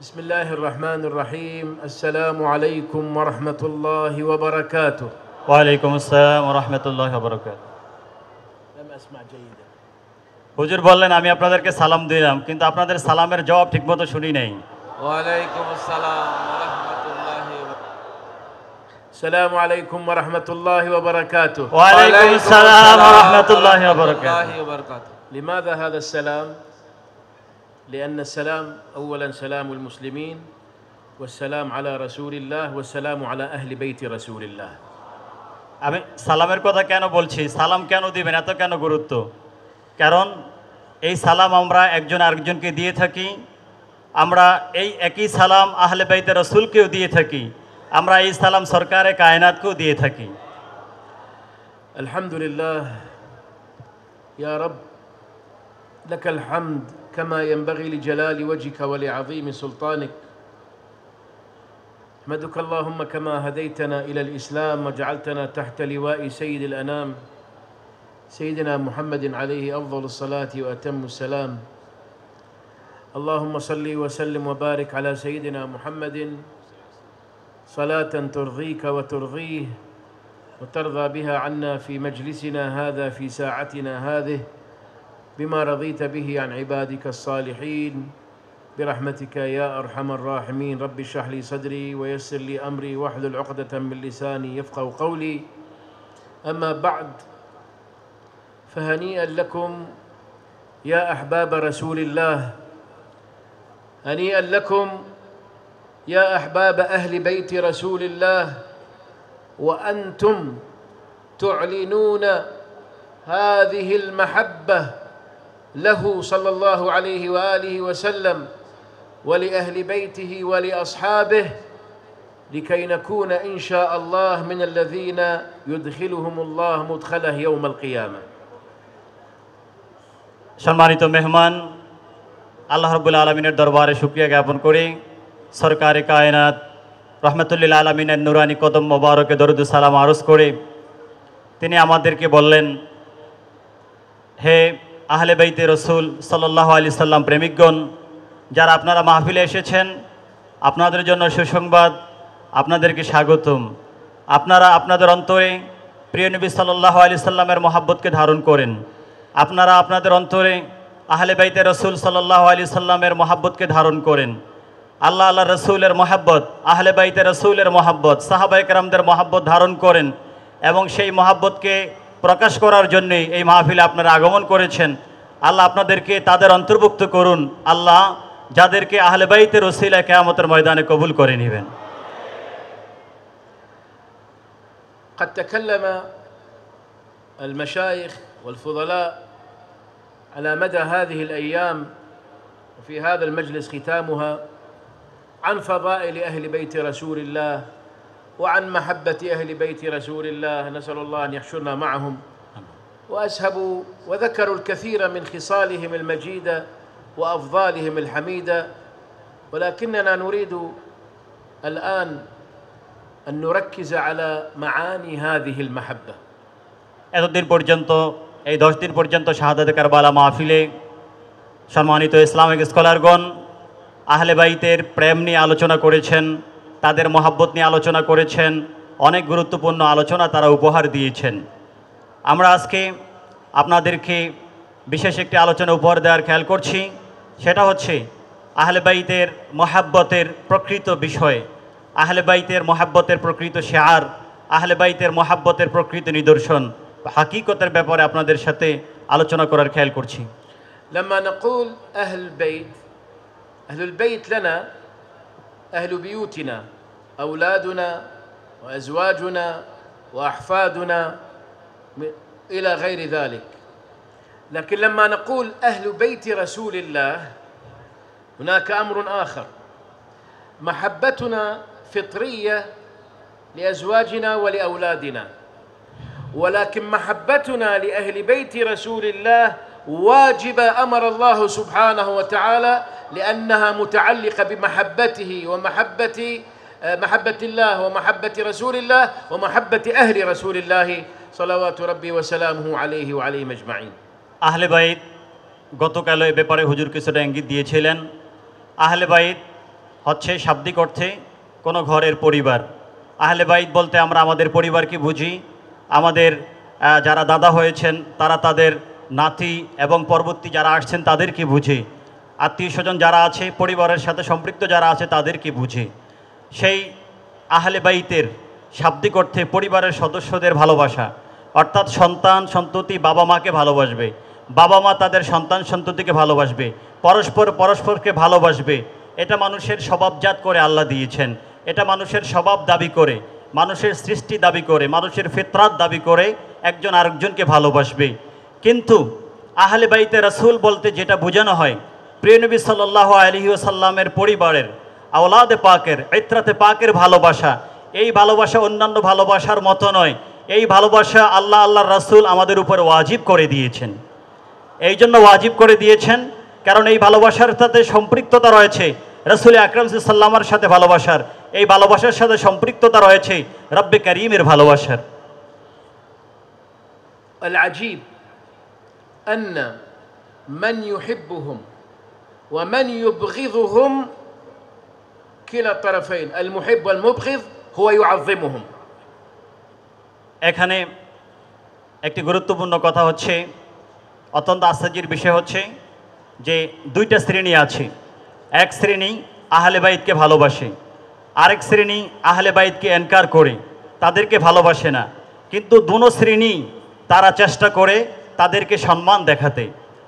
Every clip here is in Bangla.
بسم الله الرحمن الرحيم السلام عليكم ورحمة الله وبركاته ওয়ালাইকুম আসসালাম রহমতুল্লাহ বরকাত لم أسمع جيدا হুজুর বললেন আমি আপনাদেরকে সালাম দিলাম কিন্তু আপনাদের সালামের জবাব ঠিকমতো শুনি নাই ওয়ালাইকুম আসসালাম রহমতুল্লাহ السلام عليكم ورحمة الله وبركاته ওয়ালাইকুম আসসালাম রহমতুল্লাহ বরকাত وبركاته لماذا هذا السلام؟ لأن السلام أولا سلام المسلمين والسلام على رسول الله والسلام على أهل بيت رسول الله আমি সালামের কথা কেন বলছি সালাম কেন দিবেন এত কেন গুরুত্ব কারণ এই সালাম আমরা একজন আরেকজনকে দিয়ে থাকি আমরা এই একই সালাম আহলে বাইতে রসুলকেও দিয়ে থাকি আমরা এই সালাম সরকারে কায়নাতকেও দিয়ে থাকি الحمد لله يا رب لك الحمد كما ينبغي لجلال وجهك ولعظيم سلطانك. أحمدك اللهم كما هديتنا إلى الإسلام وجعلتنا تحت لواء سيد الأنام. سيدنا محمد عليه أفضل الصلاة وأتم السلام. اللهم صل وسلم وبارك على سيدنا محمد. صلاة ترضيك وترضيه وترضى بها عنا في مجلسنا هذا في ساعتنا هذه. بما رضيت به عن عبادك الصالحين برحمتك يا أرحم الراحمين. رب اشرح لي صدري ويسر لي أمري واحلل عقدة من لساني يفقه قولي. أما بعد فهنيئا لكم يا أحباب رسول الله هنيئا لكم يا أحباب أهل بيت رسول الله وأنتم تعلنون هذه المحبة له صلى الله عليه واله وسلم ولاهل بيته ولاصحابه لكي نكون ان شاء الله من الذين يدخلهم الله مدخله يوم القيامه সম্মানিত মেহমান আল্লাহ রব্বুল আলমিনের দরবারে শুক্রিয়া জ্ঞাপন করি সরকারি কায়নাত রহমতুল্লিল আলমিনের নুরানি কদম মোবারকে দরুদ সালাম আরজ করে তিনি আমাদেরকে বললেন হে আহলে বাইতে রসুল সাল্লাহ আলি সাল্লাম প্রেমিকগণ, যারা আপনারা মাহফিলে এসেছেন, আপনাদের জন্য সুসংবাদ, আপনাদেরকে স্বাগতম। আপনারা আপনাদের অন্তরে প্রিয় নবী সাল্লাহ আলি সাল্লামের মহাব্বতকে ধারণ করেন। আপনারা আপনাদের অন্তরে আহলে বাইতে রসুল সাল্লাহ আলি সাল্লামের মহাব্বতকে ধারণ করেন। আল্লাহ আল্লাহ রসুলের মহাব্বত, আহলে বাইতে রসুলের মহাব্বত সাহাবাই কেরামদের মহাব্বত ধারণ করেন এবং সেই মহাব্বতকে প্রকাশ করার জন্যই এই মাহফিলে আপনারা আগমন করেছেন আল্লাহ আপনাদেরকে তাদের অন্তর্ভুক্ত করুন আল্লাহ যাদেরকে আহলে বাইতে রসিলা কেয়ামতের ময়দানে কবুল করে নেবেন قد تكلم المشايخ والفضلاء على مدى هذه الايام وفي هذا المجلس ختامها عن فضائل اهل بيت رسول الله وعن محبه اهل بيت رسول الله نسال الله ان يحشرنا معهم واسهبوا وذكروا الكثير من خصالهم المجيده وافضالهم الحميده ولكننا نريد الان ان نركز على معاني هذه المحبه এতদিন পর্যন্ত এই দশ দিন পর্যন্ত শাহাদাত কারবালা মাহফিলে সম্মানিত ইসলামিক স্কলারগণ আহলে বাইতের প্রেম নিয়ে আলোচনা করেছেন তাদের মহাব্বত নিয়ে আলোচনা করেছেন অনেক গুরুত্বপূর্ণ আলোচনা তারা উপহার দিয়েছেন আমরা আজকে আপনাদেরকে বিশেষ একটি আলোচনা উপহার দেওয়ার খেয়াল করছি সেটা হচ্ছে আহলে বাইতের মহাব্বতের প্রকৃত বিষয় আহলে বাইতের মহাব্বতের প্রকৃত শেয়ার আহলে বাইতের মহাব্বতের প্রকৃত নিদর্শন হাকিকতের ব্যাপারে আপনাদের সাথে আলোচনা করার খেয়াল করছি لما نقول اهل البيت اهل البيت لنا أهل بيوتنا أولادنا وأزواجنا وأحفادنا إلى غير ذلك. لكن لما نقول أهل بيت رسول الله هناك أمر آخر. محبتنا فطرية لأزواجنا ولأولادنا. ولكن محبتنا لأهل بيت رسول الله واجبه امر الله سبحانه وتعالى لانها متعلقه بمحبته ومحبه آه، محبه الله ومحبه رسول الله ومحبه اهل رسول الله صلوات ربي وسلامه عليه وعليهم اجمعين. আহলে বাইত গতকাল এ ব্যাপারে হুজুর কিছুটা ইঙ্গিত দিয়েছিলেন আহলে বাইত হচ্ছে শাব্দিক অর্থে কোনো ঘরের পরিবার আহলে বাইত বলতে আমরা আমাদের পরিবারকে বুঝি আমাদের আহ, যারা দাদা হয়েছেন তারা তাদের নাতি এবং পরবর্তী যারা আসছেন তাদেরকে বুঝে। আত্মীয় স্বজন যারা আছে, পরিবারের সাথে সম্পৃক্ত যারা আছে, তাদেরকে বুঝে। সেই আহলে বাইতের শাব্দিক অর্থে পরিবারের সদস্যদের ভালোবাসা। অর্থাৎ সন্তান সন্ততি বাবা মাকে ভালোবাসবে। বাবা মা তাদের সন্তান সন্ততিকে ভালোবাসবে। পরস্পর পরস্পরকে ভালোবাসবে। এটা মানুষের স্বভাবজাত করে আল্লাহ দিয়েছেন। এটা মানুষের স্বভাব দাবি করে। মানুষের সৃষ্টি দাবি করে। মানুষের ফিতরাত দাবি করে একজন আরেকজনকে ভালোবাসবে। কিন্তু আহলে বাইতে রাসুল বলতে যেটা বোঝানো হয় প্রিয়নবী সাল্লাহ আলহি ওসাল্লামের পরিবারের, আওলাদে পাকের, ইত্রাতে পাকের ভালোবাসা, এই ভালোবাসা অন্যান্য ভালোবাসার মতো নয়, এই ভালোবাসা আল্লাহ আল্লাহ রাসুল আমাদের উপর ওয়াজিব করে দিয়েছেন। এই জন্য ওয়াজিব করে দিয়েছেন, কারণ এই ভালোবাসার সাথে সম্পৃক্ততা রয়েছে, রসুল আকরম সাল্লামার সাথে ভালোবাসার, এই ভালোবাসার সাথে সম্পৃক্ততা রয়েছে, রব্বে করিমের ভালোবাসার। আজিব أن من يحبهم ومن يبغضهم كلا الطرفين المحب والمبغض هو يعظمهم এখানে একটি গুরুত্বপূর্ণ কথা হচ্ছে অত্যন্ত আশ্চর্যের বিষয় হচ্ছে যে দুইটা শ্রেণী আছে এক শ্রেণী আহলে বাইতকে ভালোবাসে আরেক শ্রেণী আহলে বাইতকে এনকার করে তাদেরকে ভালোবাসে না কিন্তু দোনো শ্রেণী তারা চেষ্টা করে তাদেরকে সম্মান দেখাতে।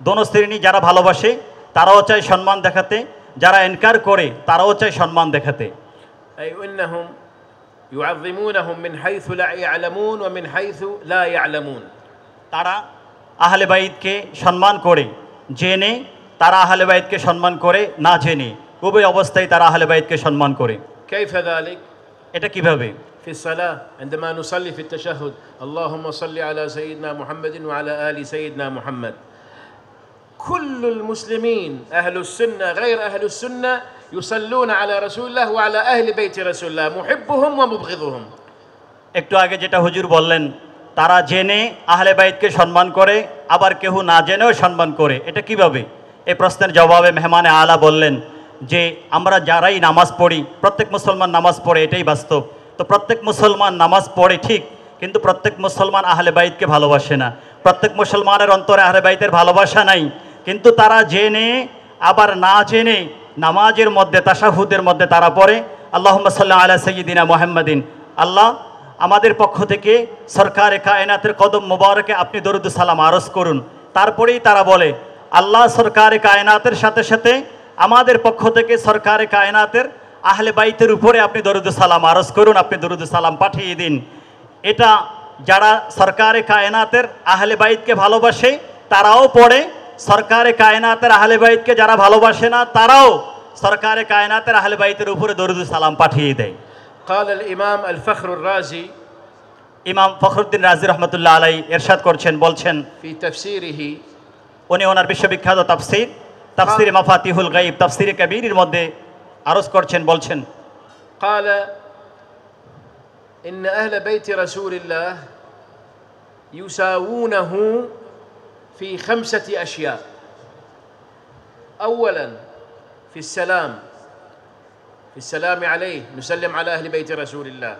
দনশ্রেণী যারা ভালোবাসে তারাও চায় সম্মান দেখাতে। যারা এনকার করে তারাও চায় সম্মান দেখাতে। তারা আহলে বাইদকে সম্মান করে জেনে তারা আহলে বাইদকে সম্মান করে না জেনে। উভয় অবস্থায় তারা আহলে বাইদকে সম্মান করে। এটা কীভাবে? في الصلاة عندما نصلي في التشهد اللهم صل على سيدنا محمد وعلى آل سيدنا محمد كل المسلمين أهل السنة غير أهل السنة يصلون على رسول الله وعلى أهل بيت رسول الله محبهم ومبغضهم একটু আগে যেটা হুজুর বললেন তারা জেনে আহলে বাইতকে সম্মান করে আবার কেউ না জেনেও সম্মান করে এটা কিভাবে এই প্রশ্নের জবাবে মেহমানে আলা বললেন যে আমরা যারাই নামাজ পড়ি প্রত্যেক মুসলমান নামাজ পড়ে এটাই বাস্তব তো প্রত্যেক মুসলমান নামাজ পড়ে ঠিক, কিন্তু প্রত্যেক মুসলমান আহলে বাইতকে ভালোবাসে না। প্রত্যেক মুসলমানের অন্তরে আহলে বাইতের ভালোবাসা নাই, কিন্তু তারা জেনে, আবার না জেনে নামাজের মধ্যে তাসাহুদের মধ্যে তারা পড়ে। আল্লাহ সাল্লাহ আলা সঈদিনা মোহাম্মদিন। আল্লাহ আমাদের পক্ষ থেকে সরকারে, কায়নাতের কদম মোবারকে আপনি দরুদ সালাম আরজ করুন। তারপরেই তারা বলে, আল্লাহ সরকারে, কায়নাতের সাথে সাথে আমাদের পক্ষ থেকে সরকারে, কায়নাতের আহলে বাইতের উপরে আপনি দরুদ সালাম আরজ করুন আপনি দরুদ সালাম পাঠিয়ে দিন এটা যারা সরকারে কায়নাতের আহলে বাইতকে ভালোবাসে তারাও পড়ে সরকারে কায়নাতের আহলে বাইতকে যারা ভালোবাসে না তারাও সরকারে কায়নাতের আহলে বাইতের উপরে দরুদ সালাম পাঠিয়ে দেয় قال الإمام الفخر الرازي ইমাম ফখরুদ্দিন রাজি রহমতুল্লাহ আলাই এরশাদ করছেন বলছেন في تفسيره উনি ওনার বিশ্ববিখ্যাত তাফসির তাফসির মাফাতিহুল গাইব তাফসির কবিরের মধ্যে আরজ করছেন বলছেন قال إن أهل بيت رسول الله يساوونه في خمسة أشياء أولا في السلام في السلام عليه نسلم على أهل بيت رسول الله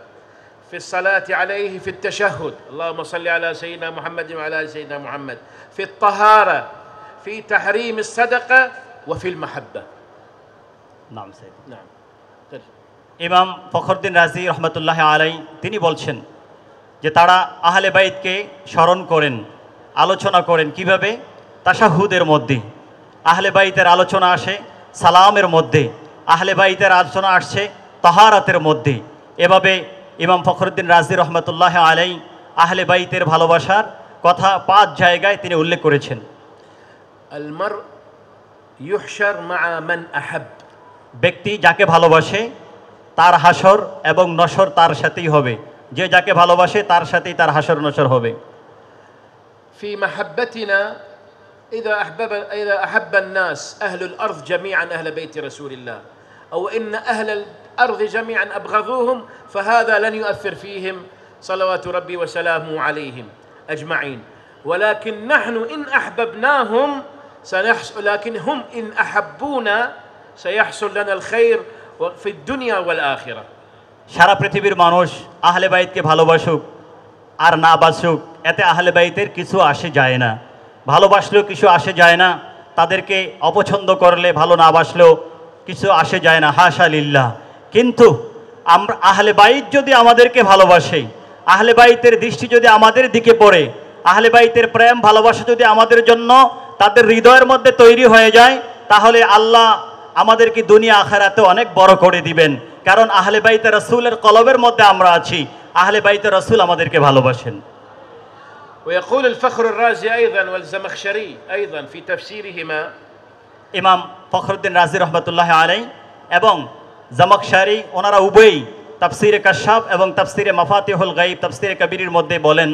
في الصلاة عليه في التشهد اللهم صل على سيدنا محمد وعلى آل سيدنا محمد في الطهارة في تحريم الصدقة وفي المحبة নাম সাইদ। ইমাম ফখরুদ্দিন রাজি রহমতুল্লাহ আলাই তিনি বলছেন যে তারা আহলে বাইদকে স্মরণ করেন আলোচনা করেন কীভাবে? তাশাহুদের মধ্যে। আহলে বাইতের আলোচনা আসে সালামের মধ্যে। আহলে বাইতের আলোচনা আসছে তাহারাতের মধ্যে। এভাবে ইমাম ফখরুদ্দিন রাজি রহমতুল্লাহ আলাই আহলে বাইতের ভালোবাসার কথা পাঁচ জায়গায় তিনি উল্লেখ করেছেন। আলমার ইউহসার মা আহাব ব্যক্তি যাকে ভালোবাসে তার হাসর এবং নসর তার সাথেই হবে যে যাকে ভালোবাসে তার সাথেই তার হাসর নসর হবে في محبتنا إذا أحبب إذا أحب الناس أهل الأرض جميعا أهل بيت رسول الله أو إن أهل الأرض جميعا أبغضوهم فهذا لن يؤثر فيهم صلوات ربي وسلامه عليهم أجمعين ولكن نحن إن أحببناهم سنحصل لكن هم إن أحبونا سيحصل لنا الخير وفي الدنيا والآخرة সারা পৃথিবীর মানুষ আহলে বাইতকে ভালোবাসুক আর না বাসুক এতে আহলে বাইতের কিছু আসে যায় না ভালোবাসলেও কিছু আসে যায় না তাদেরকে অপছন্দ করলে ভালো না বাসলেও কিছু আসে যায় না হাসা লিল্লাহ কিন্তু আমরা আহলে বাইত যদি আমাদেরকে ভালোবাসে আহলে বাইতের দৃষ্টি যদি আমাদের দিকে পড়ে আহলে বাইতের প্রেম ভালোবাসা যদি আমাদের জন্য তাদের হৃদয়ের মধ্যে তৈরি হয়ে যায় তাহলে আল্লাহ আমাদেরকে দুনিয়া আখারাতে অনেক বড় করে দিবেন কারণ আহলে বাইতে রসুলের কলবের মধ্যে আমরা আছি আহলে বাইতে রসুল আমাদেরকে ভালোবাসেন ويقول الفخر الرازي أيضا والزمخشري أيضا في تفسيرهما ইমাম ফখরুদ্দিন রাজি রহমতুল্লাহ আলাই এবং জামকশারি ওনারা উভয়ই তাফসিরে কাশাব এবং তাফসিরে মাফাতিহুল গাইব তাফসিরে কবিরের মধ্যে বলেন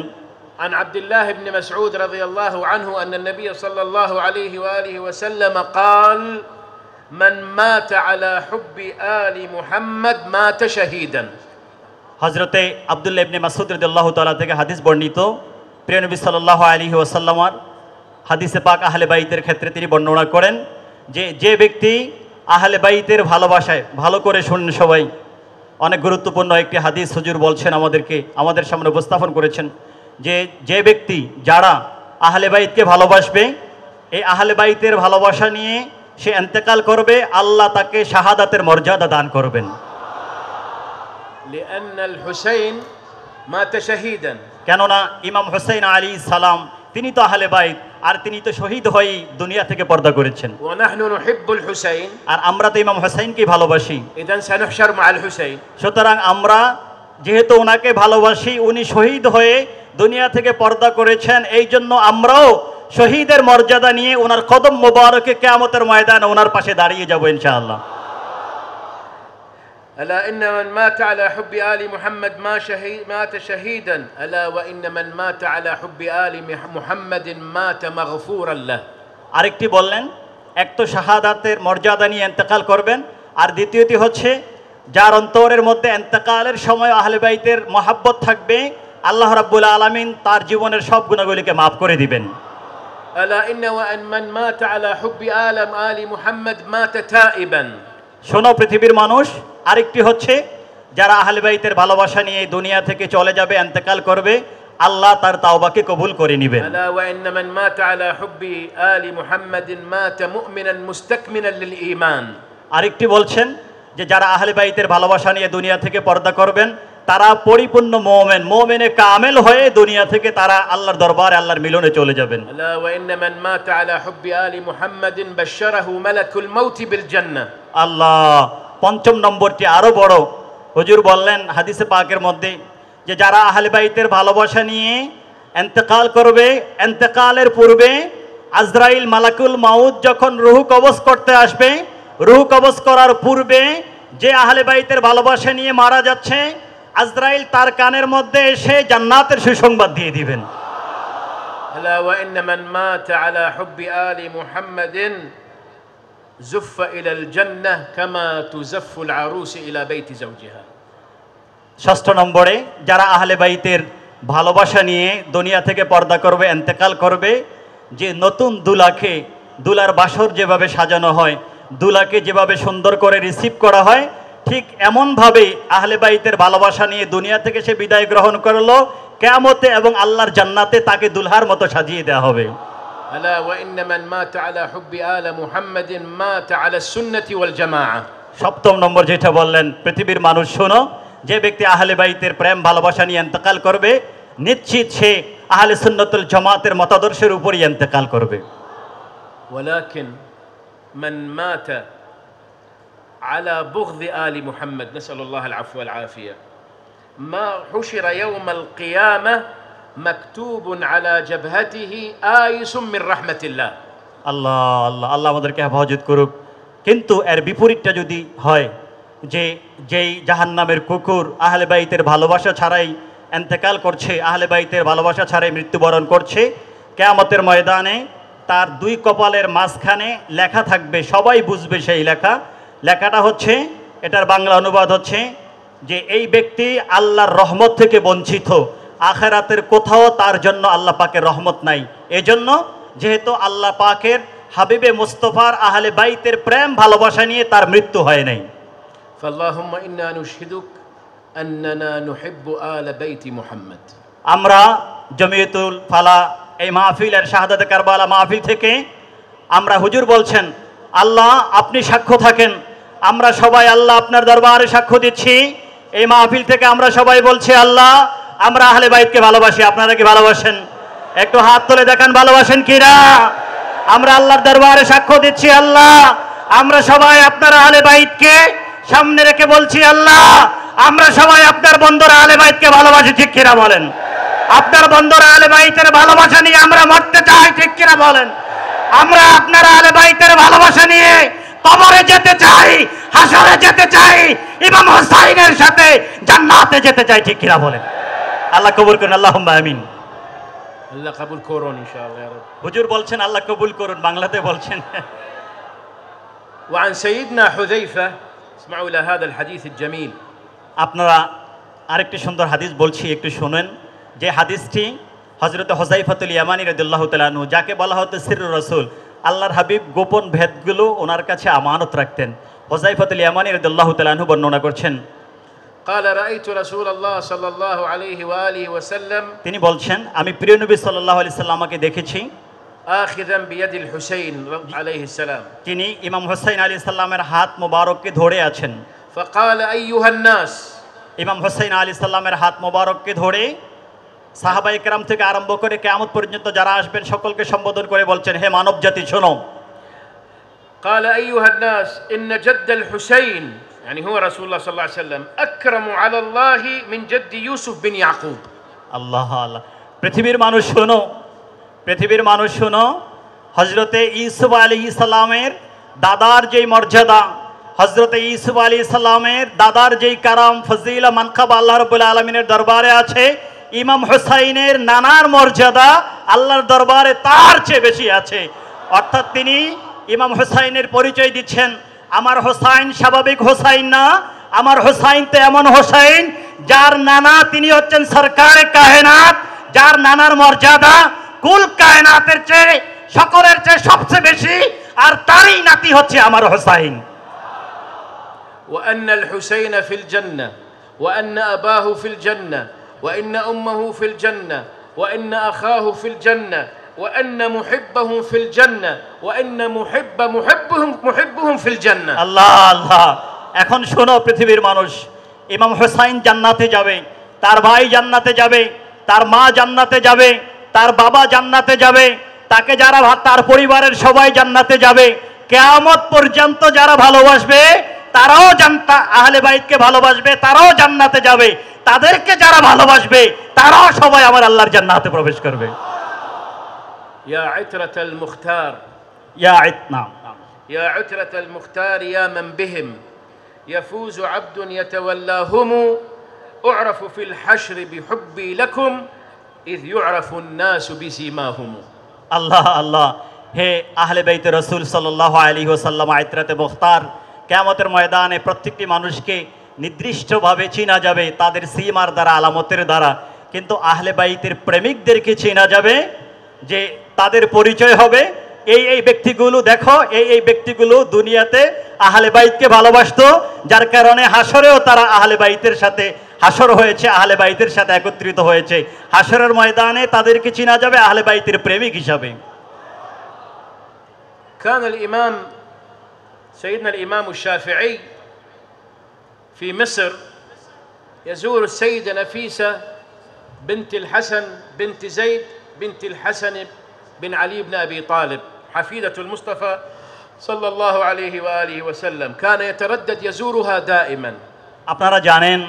عن عبد الله بن مسعود رضي الله عنه أن النبي صلى الله عليه وآله وسلم قال মান মাতা আলা হুব্বি আলি মুহাম্মদ মাতা শাহিদান হজরতে আবদুল্লা ইবনে মাসুদ রদুল্লাহ তালা থেকে হাদিস বর্ণিত। প্রিয়নবী সাল্লাহ আলী ওয়াসাল্লামার হাদিসে পাক আহলে বাইতের ক্ষেত্রে তিনি বর্ণনা করেন যে যে ব্যক্তি আহলে বাইতের ভালোবাসায় ভালো করে শুনেন সবাই। অনেক গুরুত্বপূর্ণ একটি হাদিস হুজুর বলছেন আমাদেরকে, আমাদের সামনে উপস্থাপন করেছেন যে যে ব্যক্তি যারা আহলে বাইতকে ভালোবাসবে, এই আহলে বাইতের ভালোবাসা নিয়ে সে এতেকাল করবে আল্লাহ তাকে শাহাদাতের মর্যাদা দান করবেন। কেননা ইমাম হুসাইন আলী সালাম তিনি তো আহলে বাইত আর তিনি তো শহীদ হয়েই দুনিয়া থেকে পর্দা করেছেন। আর আমরা তো ইমাম হুসাইনকে ভালোবাসি। সুতরাং আমরা যেহেতু ওনাকে ভালোবাসি উনি শহীদ হয়ে দুনিয়া থেকে পর্দা করেছেন এই জন্য আমরাও শহীদের মর্যাদা নিয়ে ওনার কদম মোবারকে কেয়ামতের ময়দানে ওনার পাশে দাঁড়িয়ে যাবো ইনশাআল্লাহ ألا إن من مات على حب آل محمد ما شهيد مات شهيدا ألا وإن من مات على حب آل مح- محمد مات مغفورا له আরেকটি বললেন এক তো শাহাদাতের মর্যাদা নিয়ে এন্তেকাল করবেন আর দ্বিতীয়টি হচ্ছে যার অন্তরের মধ্যে এন্তেকালের সময় আহলে বাইতের মহাব্বত থাকবে আল্লাহ রাব্বুল আলামিন তার জীবনের সব গুণাগুলিকে মাফ করে দিবেন ألا إن وأن من مات على حب آل آل محمد مات تائبا শোনো পৃথিবীর মানুষ আরেকটি হচ্ছে যারা আহলে বাইতের ভালোবাসা নিয়ে এই দুনিয়া থেকে চলে যাবে এন্তেকাল করবে আল্লাহ তার তাওবাকে কবুল করে নেবেন ألا وإن من مات على حب آل محمد مات مؤمنا مستكملا للإيمان আরেকটি বলছেন যে যারা আহলে বাইতের ভালোবাসা নিয়ে দুনিয়া থেকে পর্দা করবেন তারা পরিপূর্ণ মোমেন মোমেনে কামেল হয়ে দুনিয়া থেকে তারা আল্লাহর দরবারে আল্লাহর মিলনে চলে যাবেন। আল্লাহ পঞ্চম নম্বরটি আরও বড়। হজুর বললেন হাদিসে পাকের মধ্যে যে যারা আহলে বাইতের ভালোবাসা নিয়ে এন্তেকাল করবে এন্তেকালের পূর্বে আজরাইল মালাকুল মাউদ যখন রুহু কবজ করতে আসবে রুহু কবজ করার পূর্বে যে আহলে বাইতের ভালোবাসা নিয়ে মারা যাচ্ছে আজরাইল তার কানের মধ্যে এসে জান্নাতের সুসংবাদ দিয়ে দিবেন ألا وإن من مات على حب آل محمد زف إلى الجنة كما تزف العروس إلى بيت زوجها ষষ্ঠ নম্বরে যারা আহলে বাইতের ভালোবাসা নিয়ে দুনিয়া থেকে পর্দা করবে এন্তেকাল করবে যে নতুন দুলাকে দুলার বাসর যেভাবে সাজানো হয় দুলাকে যেভাবে সুন্দর করে রিসিভ করা হয় ঠিক এমনভাবে আহলে বাইতের ভালোবাসা নিয়ে দুনিয়া থেকে সে বিদায় গ্রহণ করলো কেয়ামতে এবং আল্লাহর জান্নাতে তাকে দুলহার মতো সাজিয়ে দেওয়া হবে ألا وإن من مات على حب آل محمد مات على السنة والجماعة সপ্তম নম্বর যেটা বললেন পৃথিবীর মানুষ শোনো যে ব্যক্তি আহলে বাইতের প্রেম ভালোবাসা নিয়ে এন্তেকাল করবে নিশ্চিত সে আহলে সুন্নতুল জামাতের মতাদর্শের উপরই এন্তেকাল করবে ولكن من مات على بغض آل محمد نسأل الله العفو والعافية ما حشر يوم القيامة مكتوب على جبهته آيس من رحمة الله আল্লাহ আল্লাহ আল্লাহ আমাদেরকে হেফাজত করুক কিন্তু এর বিপরীতটা যদি হয় যে যেই জাহান্নামের কুকুর আহলে বাইতের ভালোবাসা ছাড়াই এন্তেকাল করছে আহলে বাইতের ভালোবাসা ছাড়াই মৃত্যুবরণ করছে কেয়ামতের ময়দানে তার দুই কপালের মাঝখানে লেখা থাকবে সবাই বুঝবে সেই লেখা লেখাটা হচ্ছে এটার বাংলা অনুবাদ হচ্ছে যে এই ব্যক্তি আল্লাহর রহমত থেকে বঞ্চিত। আখেরাতের কোথাও তার জন্য আল্লাহ পাকের রহমত নাই। এজন্য যেহেতু আল্লাহ পাকের হাবিবে মুস্তফার আহলে বাইতের প্রেম ভালোবাসা নিয়ে তার মৃত্যু হয় নাই। আমরা জমিয়তুল ফালা এই মাহফিল আর শাহাদ কারবালা মাহফিল থেকে আমরা হুজুর বলছেন আল্লাহ আপনি সাক্ষ্য থাকেন আমরা সবাই আল্লাহ আপনার দরবারে সাক্ষ্য দিচ্ছি। এই মাহফিল থেকে আমরা সবাই বলছি, আল্লাহ, আমরা আহলে বাইতকে ভালোবাসি, আপনারা কি ভালোবাসেন? একটু হাত তুলে দেখান, ভালোবাসেন কিরা? আমরা আল্লাহর দরবারে সাক্ষ্য দিচ্ছি, আল্লাহ, আমরা সবাই আপনার আহলে বাইতকে সামনে রেখে বলছি, আল্লাহ, আমরা সবাই আপনার বন্ধুরা আহলে বাইতকে ভালোবাসি, ঠিক কিনা বলেন? আপনার বন্ধুরা আলে বাইতের ভালোবাসা নিয়ে আমরা মরতে চাই, ঠিক কিনা বলেন? আমরা আপনার আলে বাইতের ভালোবাসা নিয়ে কবরে যেতে চাই হাসরে যেতে চাই ইমাম হোসাইনের সাথে জান্নাতে যেতে চাই ঠিক কিনা বলেন আল্লাহ কবুল করুন আল্লাহ আমিন الله قبول كورون ان شاء الله يا رب হুজুর বলছেন আল্লাহ কবুল করুন বাংলাতে বলছেন وعن سيدنا حذيفه اسمعوا الى هذا الحديث الجميل আপনারা আরেকটি সুন্দর হাদিস বলছি একটু শুনেন যে হাদিসটি হজরত হজাইফাতুল ইয়ামানি রদুল্লাহ তালানু যাকে বলা হতো সির রসুল আল্লাহর হাবিব গোপন ভেদগুলো ওনার কাছে আমানত রাখতেন। হোজাইফাতুল ইয়ামানি রদুল্লাহ তালাহু বর্ণনা করছেন। তিনি বলছেন আমি প্রিয় নবী সাল্লাহ আলি সাল্লামাকে দেখেছি। তিনি ইমাম হোসাইন আলী সাল্লামের হাত মোবারককে ধরে আছেন। ইমাম হোসাইন আলী সাল্লামের হাত মোবারককে ধরে সাহাবাই কেরাম থেকে আরম্ভ করে কেয়ামত পর্যন্ত যারা আসবেন সকলকে সম্বোধন করে বলছেন হে মানব জাতি শোনো قال ايها الناس ان جد الحسين يعني هو رسول الله صلى الله عليه وسلم اكرم على الله من جد يوسف بن يعقوب আল্লাহ আল্লাহ পৃথিবীর মানুষ শোনো পৃথিবীর মানুষ শোনো হজরতে ইসুফ আলী ইসলামের দাদার যেই মর্যাদা হজরতে ইসুফ আলী ইসলামের দাদার যেই কারাম ফজিলা মানকাব আল্লাহ রবুল্লা আলমিনের দরবারে আছে ইমাম হোসাইনের নানার মর্যাদা আল্লাহর দরবারে তার চেয়ে বেশি আছে অর্থাৎ তিনি ইমাম হোসাইনের পরিচয় দিচ্ছেন আমার হোসাইন স্বাভাবিক হোসাইন না আমার হোসাইন তো এমন হোসাইন যার নানা তিনি হচ্ছেন সরকারে কাহেনাত যার নানার মর্যাদা কুল কায়নাতের চেয়ে সকলের চেয়ে সবচেয়ে বেশি আর তারই নাতি হচ্ছে আমার হোসাইন وان الحسين في الجنه وان اباه في الجنه وان امه في الجنه وان اخاه في الجنه وان محبهم في الجنه وان محب محبهم محبهم في الجنه আল্লাহ আল্লাহ এখন শোনো পৃথিবীর মানুষ ইমাম হোসাইন জান্নাতে যাবে তার ভাই জান্নাতে যাবে তার মা জান্নাতে যাবে তার বাবা জান্নাতে যাবে তাকে যারা ভা- তার পরিবারের সবাই জান্নাতে যাবে কেয়ামত পর্যন্ত যারা ভালোবাসবে তারাও জানতা আহলে বাইতকে ভালোবাসবে তারাও জান্নাতে যাবে তাদেরকে যারা ভালোবাসবে তারাও সবাই আমার আল্লাহর জান্নাতে প্রবেশ করবে يا عترة المختار ইয়া ইতনা يا عترة المختار يا من بهم يفوز عبد يتولاهم أعرف في الحشر بحبي لكم إذ يعرف الناس بسيماهم আল্লাহ আল্লাহ হে আহলে বাইতে রসুল সাল্লাহ আলী ওসাল্লাম আয়ত্রাতে মুখতার কেয়ামতের ময়দানে প্রত্যেকটি মানুষকে নির্দিষ্টভাবে চিনা যাবে তাদের সীমার দ্বারা আলামতের দ্বারা কিন্তু আহলে বাইতের প্রেমিকদেরকে চেনা যাবে যে তাদের পরিচয় হবে এই এই ব্যক্তিগুলো দেখো এই এই ব্যক্তিগুলো দুনিয়াতে আহলে বাইতকে ভালোবাসতো যার কারণে হাসরেও তারা আহলে বাইতের সাথে হাসর হয়েছে আহলে বাইতের সাথে একত্রিত হয়েছে হাসরের ময়দানে তাদেরকে চিনা যাবে আহলে বাইতের প্রেমিক হিসাবে كان الإمام سيدنا الإمام الشافعي في مصر يزور السيدة نفيسة بنت الحسن بنت زيد بنت الحسن بن علي بن أبي طالب حفيدة المصطفى صلى الله عليه وآله وسلم كان يتردد يزورها دائما আপনারা জানেন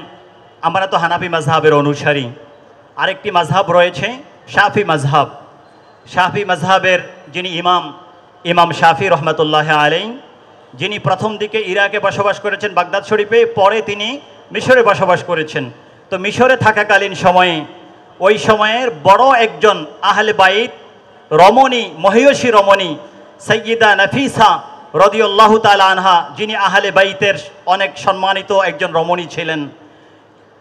আমরা তো হানাফি মাজহাবের অনুসারী আরেকটি মাজহাব রয়েছে শাফি মাজহাব শাফি মাজহাবের যিনি ইমাম ইমাম শাফি রহমতুল্লাহ আলাই যিনি প্রথম দিকে ইরাকে বসবাস করেছেন বাগদাদ শরীফে, পরে তিনি মিশরে বসবাস করেছেন। তো মিশরে থাকাকালীন সময়ে, ওই সময়ের বড় একজন আহলে বাইত, রমণী, মহিয়সী রমণী সৈয়দা নফিসা রদিউল্লাহ তালা আনহা, যিনি আহলে বাইতের অনেক সম্মানিত একজন রমণী ছিলেন।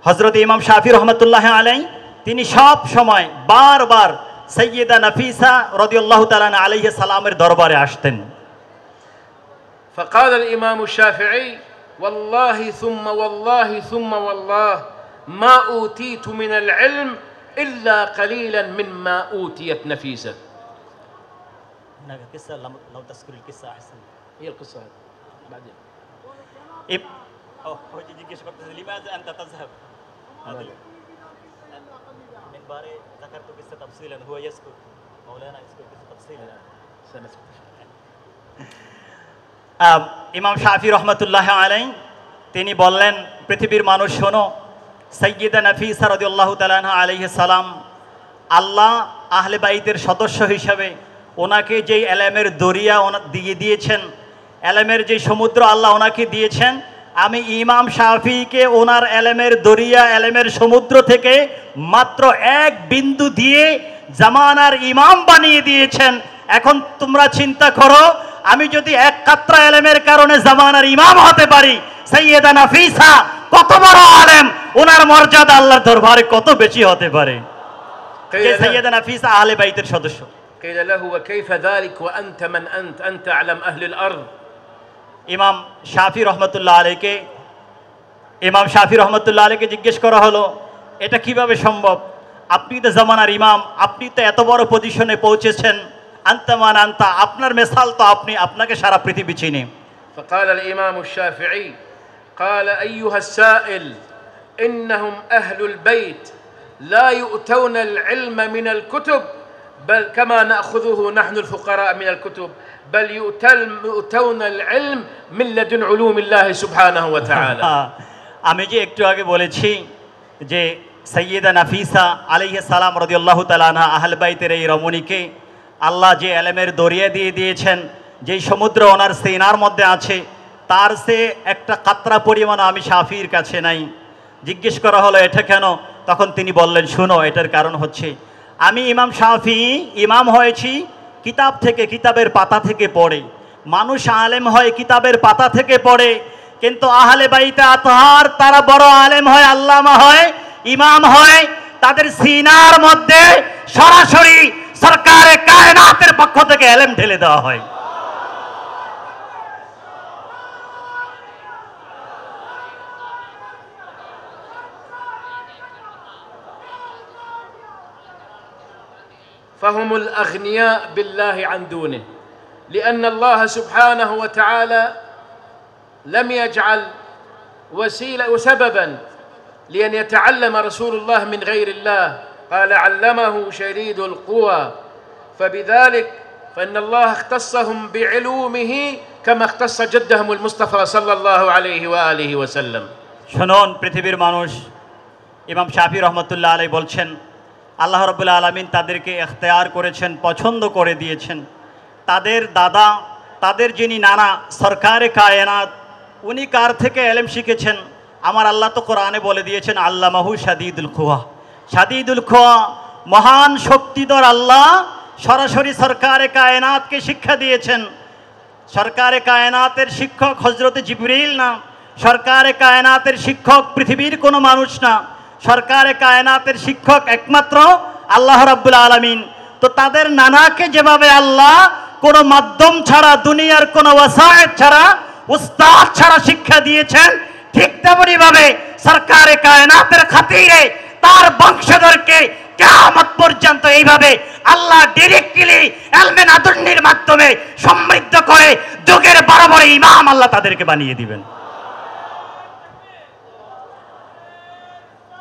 হজরত ইমাম শাফি রহমতুল্লাহ আলাই তিনি সব সময় বারবার সৈয়দা নফিসা রদিউল্লাহ তালান আলাইহ সালামের দরবারে আসতেন। فقال الإمام الشافعي والله ثم والله ثم والله ما أوتيت من العلم إلا قليلا مما أوتيت نفيسة هناك قصة لو تذكر القصة أحسن. هي القصة هذه. بعدين. إب. أو لماذا أنت تذهب؟ من باري ذكرت قصة تفصيلا هو يذكر. مولانا يذكر قصة تفصيلا. سنذكر ইমাম শাফি রহমতুল্লাহ আলাই তিনি বললেন, পৃথিবীর মানুষ শোনো সৈয়দা নফিসা রদিউল্লাহ তালাহ আলহ সালাম, আল্লাহ আহলে বাইতের সদস্য হিসাবে ওনাকে যেই এলেমের দরিয়া দিয়ে দিয়েছেন, এলেমের যে সমুদ্র আল্লাহ ওনাকে দিয়েছেন, আমি ইমাম শাফিকে ওনার এলেমের দরিয়া, এলেমের সমুদ্র থেকে মাত্র এক বিন্দু দিয়ে জামানার ইমাম বানিয়ে দিয়েছেন। এখন তোমরা চিন্তা করো, আমি যদি কাত্রা এলেমের কারণে জামানার ইমাম হতে পারি সৈয়দা নাফিসা কত বড় আলেম ওনার মর্যাদা আল্লাহর দরবারে কত বেশি হতে পারে যে قيل له, সৈয়দা নাফিসা আহলে বাইতের সদস্য قيل له وكيف ذلك وأنت من أنت أنت أعلم أهل الأرض ইমাম শাফি রহমতুল্লাহ আলীকে ইমাম শাফি রহমতুল্লাহ আলীকে জিজ্ঞেস করা হলো এটা কিভাবে সম্ভব আপনি তো জামানার ইমাম আপনি তো এত বড় পজিশনে পৌঁছেছেন আন্তামান আন্তা আপনার মেসাল তো আপনি আপনাকে সারা পৃথিবী চিনি فقال الإمام الشافعي قال أيها السائل إنهم أهل البيت لا يؤتون العلم من الكتب بل كما نأخذه نحن الفقراء من الكتب بل يؤتل- يؤتون العلم من لدن علوم الله سبحانه وتعالى হ্যাঁ, আমি যে একটু আগে বলেছি যে সৈয়দা নাফিসা আলাইহ সালাম রদিয়াল্লাহ তালানা আহল বাইতের এই রমণীকে আল্লাহ যে এলেমের দরিয়া দিয়ে দিয়েছেন, যেই সমুদ্র ওনার সেনার মধ্যে আছে, তার সে একটা কাতরা পরিমাণ আমি সাফির কাছে নাই। জিজ্ঞেস করা হলো, এটা কেন? তখন তিনি বললেন, শুনো, এটার কারণ হচ্ছে, আমি ইমাম সাফি ইমাম হয়েছি, কিতাব থেকে কিতাবের পাতা থেকে পড়ে। মানুষ আলেম হয় কিতাবের পাতা থেকে পড়ে, কিন্তু আহলে বাইতে আতহার, তারা বড় আলেম হয়, আল্লামা হয়, ইমাম হয়, তাদের সিনার মধ্যে সরাসরি সরকারে কায়নাতের পক্ষ থেকে এলেম ঢেলে দেওয়া হয় فهم الأغنياء بالله عن دونه لأن الله سبحانه وتعالى لم يجعل وسيلة وسببا لأن يتعلم رسول الله من غير الله قال علمه شديد القوى فبذلك فإن الله اختصهم بعلومه كما اختص جدهم المصطفى صلى الله عليه وآله وسلم শুনুন পৃথিবীর মানুষ ইমাম শাফি রহমতুল্লাহ আলাই বলছেন আল্লাহ রবুল্লা আলমিন তাদেরকে এখতেয়ার করেছেন পছন্দ করে দিয়েছেন তাদের দাদা তাদের যিনি নানা সরকারে কায়নাত উনি কার থেকে এলেম শিখেছেন আমার আল্লাহ তো কোরআনে বলে দিয়েছেন আল্লাহ মাহু সাদিদুল খোয়া সাদিদুল খোয়া, মহান শক্তিধর আল্লাহ, সরাসরি সরকারে কায়নাতকে শিক্ষা দিয়েছেন। সরকারে কায়নাতের শিক্ষক হজরতে জিবরিল না, সরকারে কায়নাতের শিক্ষক পৃথিবীর কোনো মানুষ না, সরকারে কায়নাতের শিক্ষক একমাত্র আল্লাহ রাব্বুল আলামিন। তো তাদের নানাকে যেভাবে আল্লাহ কোনো মাধ্যম ছাড়া, দুনিয়ার কোনো ওয়াসায়েত ছাড়া, উস্তাদ ছাড়া শিক্ষা দিয়েছেন, ঠিক তেমনি ভাবে সরকারে কায়নাতের খাতিরে তার বংশধরকে কেয়ামত পর্যন্ত এইভাবে আল্লাহ ডিরেক্টলি এলমেন আদুন্নির মাধ্যমে সমৃদ্ধ করে যুগের বড় বড় ইমাম আল্লাহ তাদেরকে বানিয়ে দিবেন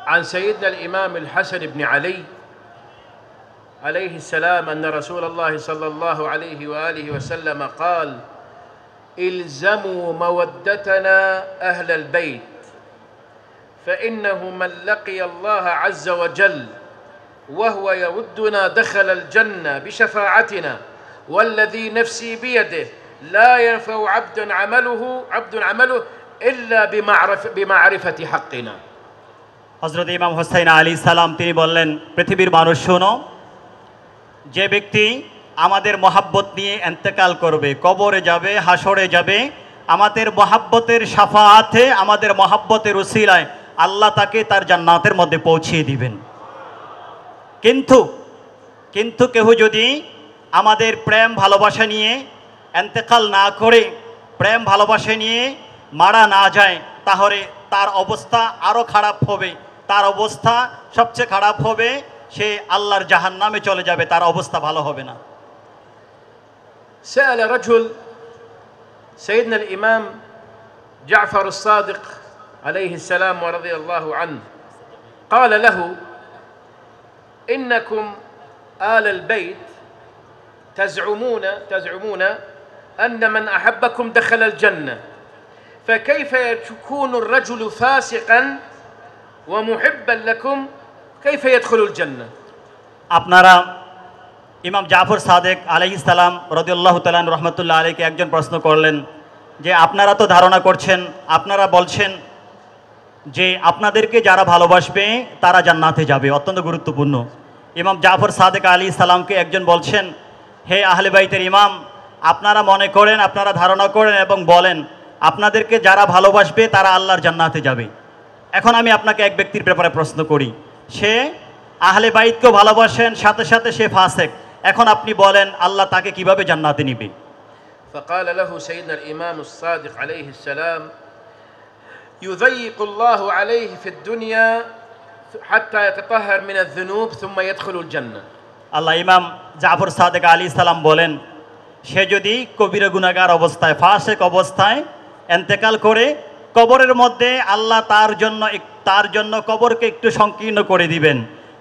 عن سيدنا الإمام الحسن بن علي عليه السلام أن رسول الله صلى الله عليه وآله وسلم قال الزموا مودتنا أهل البيت فإنه من لقي الله عز وجل وهو يودنا دخل الجنة بشفاعتنا والذي نفسي بيده لا ينفع عبد عمله عبد عمله إلا بمعرف بمعرفة حقنا হজরত ইমাম হোসাইন আলী সালাম তিনি বললেন পৃথিবীর মানুষ শোনো যে ব্যক্তি আমাদের মহাব্বত নিয়ে এন্তেকাল করবে কবরে যাবে হাসরে যাবে আমাদের মহাব্বতের সাফাহাতে আমাদের মহাব্বতের উসিলায় আল্লাহ তাকে তার জান্নাতের মধ্যে পৌঁছিয়ে দিবেন কিন্তু কিন্তু কেহ যদি আমাদের প্রেম ভালোবাসা নিয়ে এন্তেকাল না করে প্রেম ভালোবাসা নিয়ে মারা না যায় তাহলে তার অবস্থা আরও খারাপ হবে তার অবস্থা সবচেয়ে খারাপ হবে সে আল্লাহর জাহান নামে চলে যাবে তার অবস্থা ভালো হবে না سأل رجل سيدنا الإمام جعفر الصادق عليه السلام ورضي الله عنه قال له إنكم آل البيت تزعمون تزعمون أن من أحبكم دخل الجنة فكيف يكون الرجل فاسقا ومحبا لكم كيف يدخل الجنة আপনারা ইমাম জাফর সাদেক আলাইসালাম রদিউল্লাহ তালান রহমতুল্লাহ আলীকে একজন প্রশ্ন করলেন যে আপনারা তো ধারণা করছেন আপনারা বলছেন যে আপনাদেরকে যারা ভালোবাসবে তারা জান্নাতে যাবে অত্যন্ত গুরুত্বপূর্ণ ইমাম জাফর সাদেক আলী সালামকে একজন বলছেন হে আহলে বাইতের ইমাম আপনারা মনে করেন আপনারা ধারণা করেন এবং বলেন আপনাদেরকে যারা ভালোবাসবে তারা আল্লাহর জান্নাতে যাবে এখন আমি আপনাকে এক ব্যক্তির ব্যাপারে প্রশ্ন করি সে আহলে বাইতকেও ভালোবাসেন সাথে সাথে সে ফাসেক এখন আপনি বলেন আল্লাহ তাকে কিভাবে জান্নাতে নিবে فقال له سيدنا الإمام الصادق عليه السلام يضيق الله عليه في الدنيا حتى يتطهر من الذنوب ثم يدخل الجنة আল্লাহ ইমাম জাফর সাদেক আলী সালাম বলেন সে যদি কবির গুনাগার অবস্থায় ফাসেক অবস্থায় এন্তেকাল করে কবরের মধ্যে আল্লাহ তার জন্য এক- তার জন্য কবরকে একটু সংকীর্ণ করে দিবেন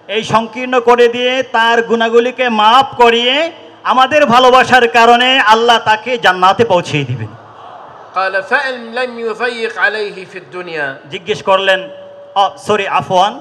এই সংকীর্ণ করে দিয়ে তার গুণাগুলিকে মাফ করিয়ে আমাদের ভালোবাসার কারণে আল্লাহ তাকে জান্নাতে পৌঁছিয়ে দিবেন জিজ্ঞেস করলেন সরি, আফওয়ান,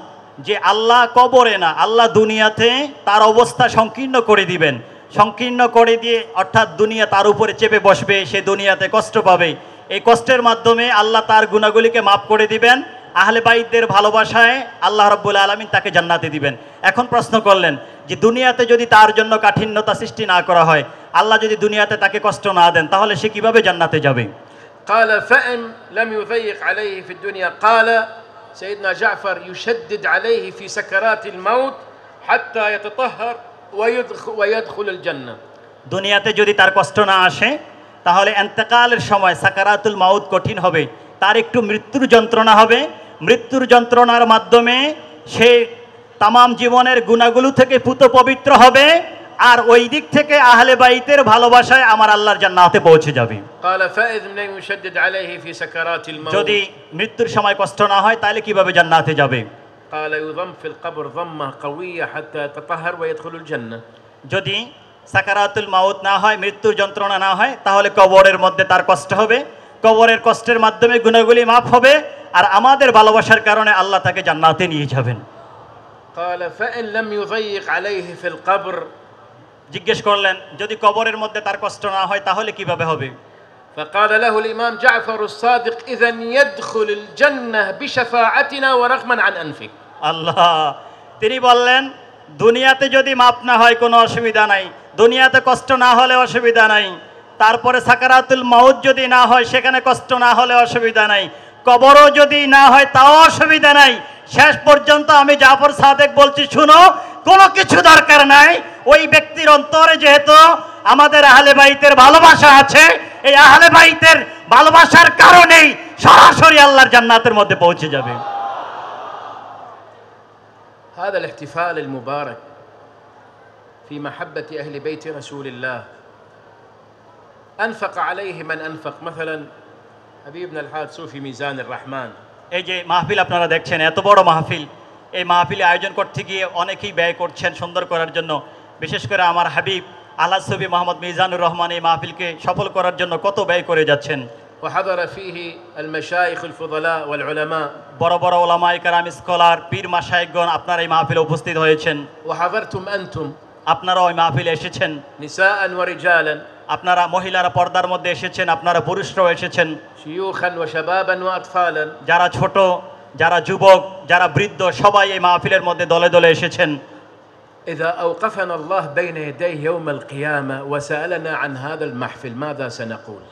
যে আল্লাহ কবরে না, আল্লাহ দুনিয়াতে তার অবস্থা সংকীর্ণ করে দিবেন। সংকীর্ণ করে দিয়ে অর্থাৎ দুনিয়া তার উপরে চেপে বসবে, সে দুনিয়াতে কষ্ট পাবে। এই কষ্টের মাধ্যমে আল্লাহ তার গুণাগুলিকে মাফ করে দিবেন। আহলে বাইদদের ভালোবাসায় আল্লাহ রব্বুল আলমিন তাকে জান্নাতে দিবেন। এখন প্রশ্ন করলেন, যে দুনিয়াতে যদি তার জন্য কাঠিন্যতা সৃষ্টি না করা হয়, আল্লাহ যদি দুনিয়াতে তাকে কষ্ট না দেন, তাহলে সে কীভাবে জান্নাতে যাবে? قال فإن لم يضيق عليه في الدنيا قال سيدنا جعفر يشدد عليه في سكرات الموت حتى يتطهر ويدخل, ويدخل الجنة দুনিয়াতে যদি তার কষ্ট না আসে তাহলে এন্তেকালের সময় সাকারাতুল মাউদ কঠিন হবে তার একটু মৃত্যুর যন্ত্রণা হবে মৃত্যুর যন্ত্রণার মাধ্যমে সে তামাম জীবনের গুণাগুলো থেকে পুত পবিত্র হবে আর ওই দিক থেকে আহলে বাইতের ভালোবাসায় আমার আল্লাহর জান্নাতে পৌঁছে যাবে قال فإذ لم يشدد عليه في سكرات الموت যদি মৃত্যুর সময় কষ্ট না হয় তাহলে কিভাবে জান্নাতে যাবে قال يضم في القبر ضمة قوية حتى يتطهر ويدخل الجنة যদি সাকারাতুল মাউত না হয় মৃত্যুর যন্ত্রণা না হয় তাহলে কবরের মধ্যে তার কষ্ট হবে কবরের কষ্টের মাধ্যমে গুণাগুলি মাফ হবে আর আমাদের ভালোবাসার কারণে আল্লাহ তাকে জান্নাতে নিয়ে যাবেন قال فإن لم يضيق عليه في القبر জিজ্ঞেস করলেন যদি কবরের মধ্যে তার কষ্ট না হয় তাহলে কিভাবে হবে فقال له الإمام جعفر الصادق إذا يدخل الجنة بشفاعتنا ورغما عن أنفه আল্লাহ তিনি বললেন দুনিয়াতে যদি মাপ না হয় কোনো অসুবিধা নাই দুনিয়াতে কষ্ট না হলে অসুবিধা নাই তারপরে সাকারাতুল মাউত যদি না হয় সেখানে কষ্ট না হলে অসুবিধা নাই কবরও যদি না হয় তাও অসুবিধা নাই শেষ পর্যন্ত আমি জাফর সাদেক বলছি শুনো কোনো কিছু দরকার নাই ওই ব্যক্তির অন্তরে যেহেতু আমাদের আহলে বাইতের ভালোবাসা আছে এই আহলে বাইতের ভালোবাসার কারণেই সরাসরি আল্লাহর জান্নাতের মধ্যে পৌঁছে যাবে هذا الاحتفال المبارك في محبة أهل بيت رسول الله أنفق عليه من أنفق مثلا حبيبنا الحاج صوفي ميزان الرحمن এই যে মাহফিল আপনারা দেখছেন এত বড় মাহফিল এই মাহফিলে আয়োজন করতে গিয়ে অনেকেই ব্যয় করছেন সুন্দর করার জন্য বিশেষ করে আমার হাবিব আল্লাহ ছবি মোহাম্মদ মিজানুর রহমান এই মাহফিলকে সফল করার জন্য কত ব্যয় করে যাচ্ছেন وحضر فيه المشايخ الفضلاء والعلماء বড় বড় ওলামাই কারাম স্কলার পীর মাসায়কগণ আপনারা এই মাহফিলে উপস্থিত হয়েছেন وحضرتم أنتم আপনারা ওই মাহফিলে এসেছেন نساء ورجالا আপনারা মহিলারা পর্দার মধ্যে এসেছেন আপনারা পুরুষরাও এসেছেন شيوخا وشبابا وأطفالا যারা ছোট যারা যুবক যারা বৃদ্ধ সবাই এই মাহফিলের মধ্যে দলে দলে এসেছেন إذا أوقفنا الله بين يديه يوم القيامة وسألنا عن هذا المحفل ماذا سنقول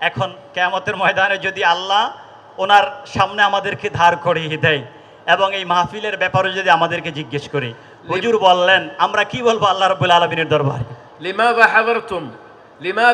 এখন কেয়ামতের ময়দানে যদি আল্লাহ ওনার সামনে আমাদেরকে ধার করিয়ে দেয় এবং এই মাহফিলের ব্যাপারে যদি আমাদেরকে জিজ্ঞেস করে হুজুর বললেন আমরা কি বলবো আল্লাহ রবুল আলমিনের দরবারে لماذا حضرتم لماذا